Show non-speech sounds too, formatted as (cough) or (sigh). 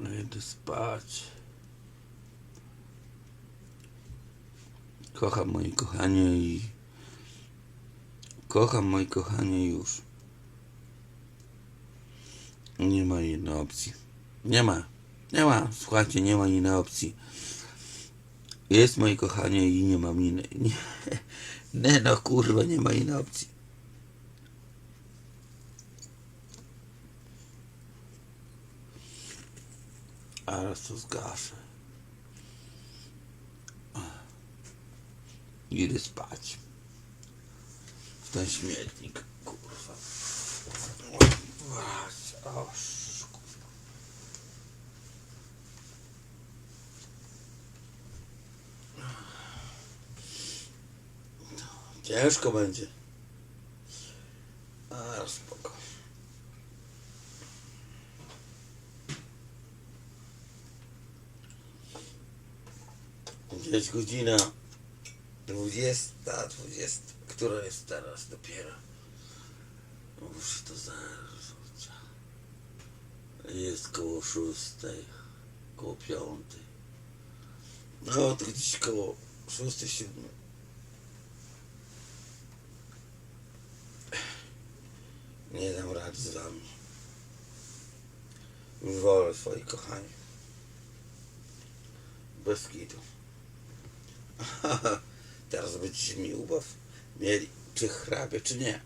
Idę spać. Kocham moi kochanie i kocham moi kochanie już. Nie ma innej opcji. Nie ma. Nie ma. Słuchajcie, nie ma innej opcji. Jest moje kochanie i nie mam innej. Nie, (laughs) nie no kurwa, nie ma innej opcji. Teraz to zgaszę. Idę spać. W ten śmietnik, kurwa. Właśnie, o, sz- kurwa. Ciężko będzie. A, spoko. Jest godzina 20, 20. Która jest teraz dopiero? Muszę to zarzucić. Jest koło szóstej, koło piątej. No, to gdzieś koło szóstej, siódmej. Nie dam rady z wami. Już wolę swoich kochani. Bez kitu. (laughs) Teraz będziecie mi ubaw mieli, czy hrabie, czy nie.